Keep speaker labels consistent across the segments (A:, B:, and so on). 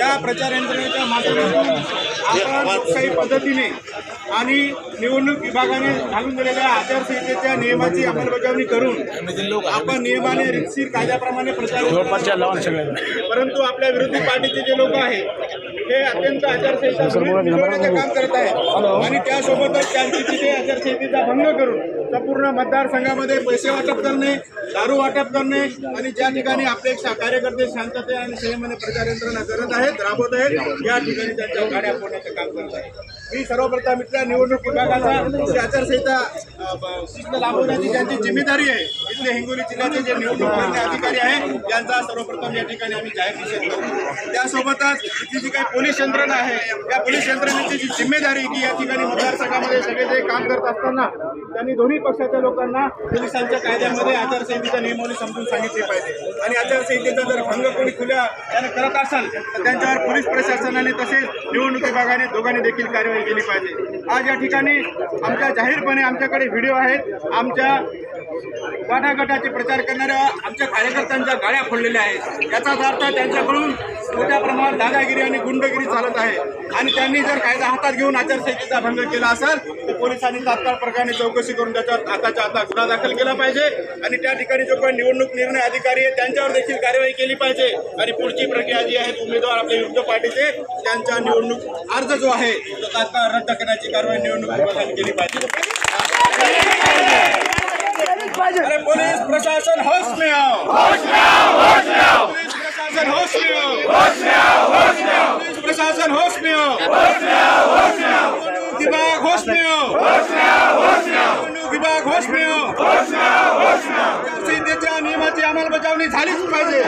A: या प्रचार यंत्रणेच्या माध्यमातून आपण लोकशाही पद्धतीने आणि निवडणूक विभागाने घालून दिलेल्या आचारसंहितेच्या नियमाची अंमलबजावणी करून आपण नियमाने रितसीर कायद्याप्रमाणे प्रचार परंतु आपल्या विरोधी पार्टीचे जे लोक आहेत हे अत्यंत आचारसंहिता काम करत आहेत. आणि त्यासोबतच त्यांची तिथे आचारसंहितेचा भंग करून संपूर्ण मतदारसंघामध्ये पैसे वाटप करणे दारू वाटप करणे आणि ज्या ठिकाणी आपले कार्यकर्ते शांतते आणि संयमाने प्रचार यंत्रणा करत आहेत राबवत आहेत या ठिकाणी त्यांच्या गाड्या फोडण्याचं काम करत आहेत. मी सर्वप्रथम इथल्या निवडणूक विभागाचा आचारसंहिता लाभवण्याची ज्यांची जिम्मेदारी आहे इथले हिंगोली जिल्ह्याचे जे निवडणूक अधिकारी आहे यांचा सर्वप्रथम या ठिकाणी आम्ही जाहीर निषेध करतो त्यासोबतच इथली जी काही पोलीस यंत्रणा आहे या पोलीस यंत्रणेची जी जिम्मेदारी की या ठिकाणी मतदारसंघामध्ये सगळे जे काम करत असताना त्यांनी दोन्ही पक्षाच्या लोकांना पोलिसांच्या कायद्यामध्ये आचारसंहितेच्या नियमावली समजून सांगितली पाहिजे. आणि आचारसंहितेचा जर भंग कोणी खुल्या त्यानं करत असाल तर त्यांच्यावर पोलीस प्रशासनाने तसेच निवडणूक विभागाने दोघांनी देखील कार्यवाही केली पाहिजे. आज या ठिकाणी आमच्या जाहीरपणे आमच्याकडे व्हिडिओ आहेत. आमच्या वाटाघाटाचे प्रचार करणाऱ्या आमच्या कार्यकर्त्यांच्या गाड्या फोडलेल्या आहेत. याचाच अर्थ त्यांच्याकडून मोठ्या प्रमाणात दादागिरी आणि गुंडगिरी चालत आहे. आणि त्यांनी जर कायदा हातात घेऊन आचारसंहितेचा भंग केला असेल तर पोलिसांनी तात्काळ प्रकारे चौकशी करून त्याच्यावर आताच्या आता गुन्हा दाखल केला पाहिजे. आणि त्या ठिकाणी जो काही निवडणूक निर्णय अधिकारी आहे त्यांच्यावर देखील कार्यवाही केली पाहिजे. आणि पुढची प्रक्रिया जी आहे उमेदवार आपल्या विरुद्ध पार्टीचे त्यांचा निवडणूक अर्ज जो आहे तो तात्काळ रद्द करण्याची कारवाई निवडणूक विभागाने केली पाहिजे. अरे पोलीस प्रशासन होश में आओ पुलिस प्रशासन होश में आओ पुलिस प्रशासन होश में आओ निवडणूक विभाग होश में आओ निवडणूक विभाग होश में आओ आचारसंहितेच्या नियमाची अंमलबजावणी झालीच पाहिजे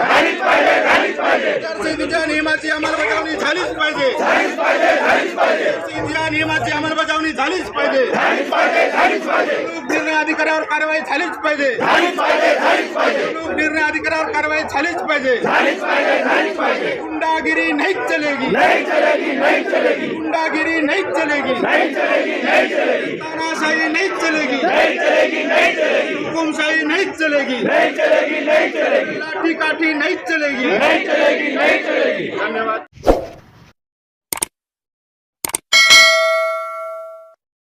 A: आचारसंहितेच्या नियमाची अंमलबजावणी झालीच पाहिजे आचारसंहितेच्या नियमाची अंमलबजावणी झालीच पाहिजे निवडणूक निर्णय अधिकाऱ्यावर कारवाई झालीच पाहिजे निर्णय अधिकाऱ्यावर कारवाई झालीच पाहिजे गुंडागिरी नहीं चलेगी गुंडागिरी नहीं चलेगी तानाशाही नहीं चलेगी हुकुमशाही नहीं चलेगी लाठी काठी नहीं चलेगी धन्यवाद